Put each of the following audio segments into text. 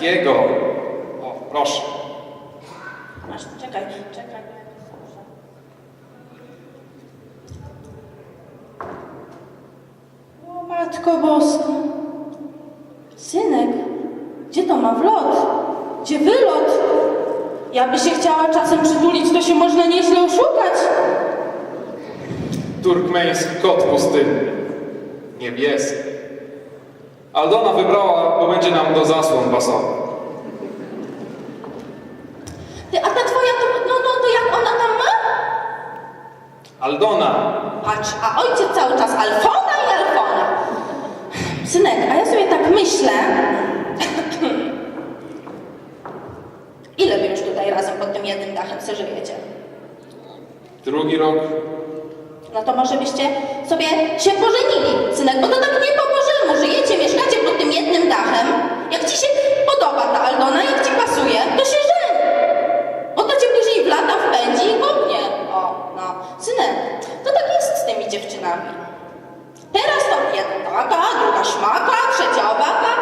takiego. O, proszę. Masz, czekaj, czekaj. O matko boska. Synek, gdzie to ma wlot? Gdzie wylot? Ja by się chciała czasem przytulić, to się można nieźle oszukać. Turkmeński kot pustynny. Niebieski. Aldona wybrała, bo będzie nam do zasłon pasował. Ty, a ta twoja, to, no, no, to jak ona tam ma? Aldona! Patrz, a ojciec cały czas Alfona i Alfona. Synek, a ja sobie tak myślę, ile wy już tutaj razem pod tym jednym dachem se żyjecie? Drugi rok. No to może byście sobie się pożenili, synek, bo to tak nie po bożemu. Żyjecie, mieszkacie pod tym jednym dachem. Jak ci się podoba ta Aldona, jak ci pasuje, to się żeń. Bo to cię później w lata wpędzi i kopnie. O, no. Synek, to tak jest z tymi dziewczynami. Teraz to jedna taka, druga szmaka, trzecia owaka,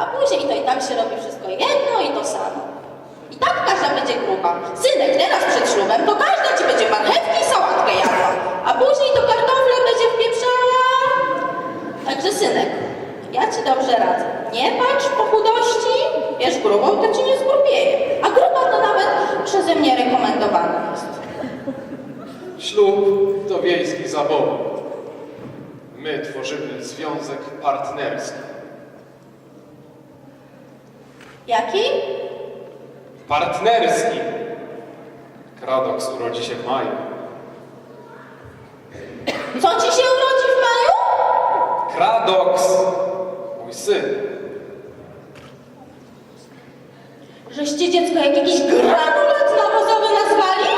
a później to i tak się robi wszystko jedno i to samo. I tak każda będzie gruba. Synek, teraz przed ślubem to każda ci będzie marchewki i sałatkę jadła, a później to kartofle będzie wpieprzała. Także synek, ja ci dobrze radzę. Nie patrz po chudości, grubą to ci nie zgrubieje. A gruba to nawet przeze mnie rekomendowana jest. Ślub to wiejski zabobon. My tworzymy związek partnerski. Jaki? Partnerski! Kradoks urodzi się w maju. Co ci się urodzi w maju? Kradoks! Mój syn. Żeście dziecko jak jakiś granulat nawozowy nazwali?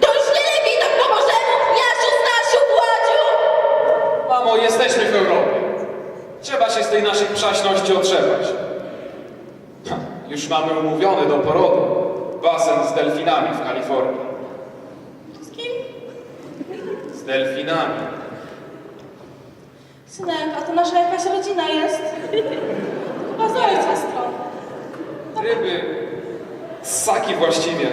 To już nie lepiej tak po Bożemu, Jasiu, Stasiu, Władziu! Mamo, jesteśmy w Europie. Trzeba się z tej naszej przaśności otrzepać. Ha, Już mamy umówiony do porodu basen z delfinami w Kalifornii. Z kim? Z delfinami. Synek, a to nasza jakaś rodzina jest? Chyba z ojca strony. Ryby, ssaki właściwie.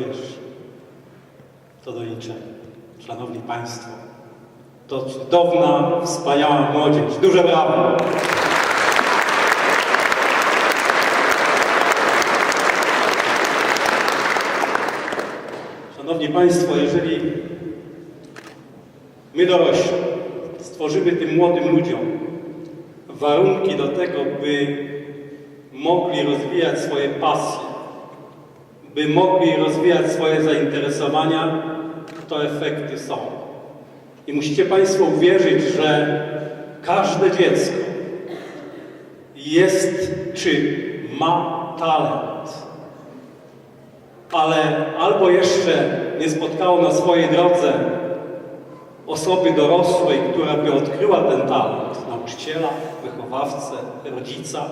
Młodzież to do niczego. Szanowni Państwo, to cudowna, wspaniała młodzież. Duże brawo! Szanowni Państwo, jeżeli my dorośli stworzymy tym młodym ludziom warunki do tego, by mogli rozwijać swoje pasje, by mogli rozwijać swoje zainteresowania, to efekty są. I musicie Państwo uwierzyć, że każde dziecko jest czy ma talent, ale albo jeszcze nie spotkało na swojej drodze osoby dorosłej, która by odkryła ten talent, nauczyciela, wychowawcę, rodzica,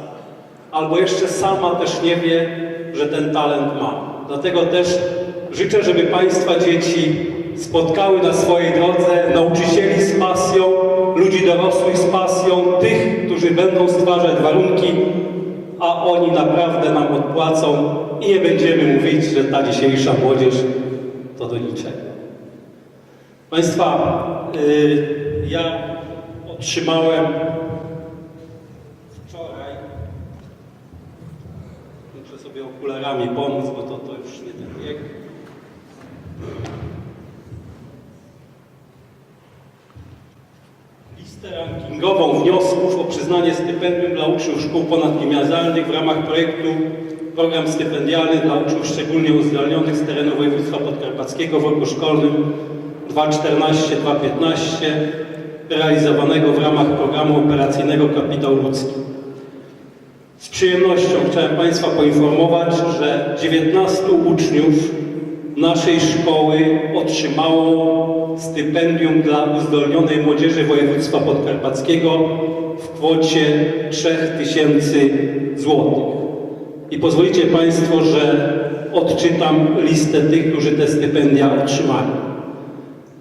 albo jeszcze sama też nie wie, że ten talent ma. Dlatego też życzę, żeby Państwa dzieci spotkały na swojej drodze nauczycieli z pasją, ludzi dorosłych z pasją, tych, którzy będą stwarzać warunki, a oni naprawdę nam odpłacą i nie będziemy mówić, że ta dzisiejsza młodzież to do niczego. Państwa, y, ja otrzymałem muszę sobie okularami pomóc, bo to, to już nie ten wiek. Listę rankingową wniosków o przyznanie stypendium dla uczniów szkół ponadgimnazjalnych w ramach projektu Program stypendialny dla uczniów szczególnie uzdolnionych z terenu województwa podkarpackiego w roku szkolnym 2014-2015 realizowanego w ramach programu operacyjnego Kapitał Ludzki. Z przyjemnością chciałem Państwa poinformować, że 19 uczniów naszej szkoły otrzymało stypendium dla uzdolnionej młodzieży województwa podkarpackiego w kwocie 3000 złotych. I pozwolicie Państwo, że odczytam listę tych, którzy te stypendia otrzymali.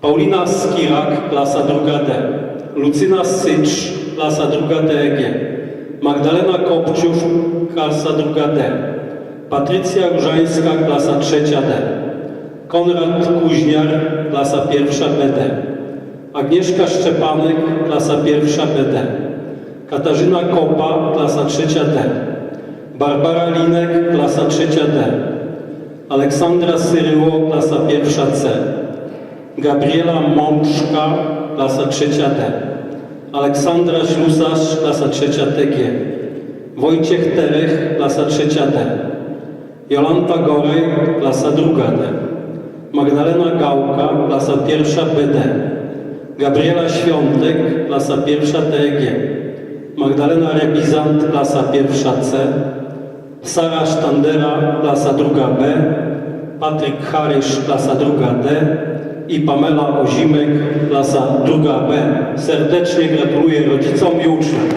Paulina Skirak, klasa druga D. Lucyna Sycz, klasa druga DEG. Magdalena Kopciów, klasa druga D. Patrycja Różańska, klasa trzecia D. Konrad Kuźniar, klasa pierwsza BD. Agnieszka Szczepanek, klasa pierwsza BD. Katarzyna Kopa, klasa trzecia D. Barbara Linek, klasa trzecia D. Aleksandra Syryło, klasa pierwsza C. Gabriela Mączka, klasa trzecia D. Aleksandra Ślusarz, klasa trzecia TG. Wojciech Terech, klasa trzecia D. Jolanta Gorej, klasa druga D. Magdalena Gałka, klasa pierwsza BD. Gabriela Świątek, klasa pierwsza TG. Magdalena Rebizant, klasa pierwsza C. Sara Sztandera, klasa druga B. Patryk Harysz, klasa druga D. I Pamela Ozimek, klasa druga B. Serdecznie gratuluję rodzicom i uczniom.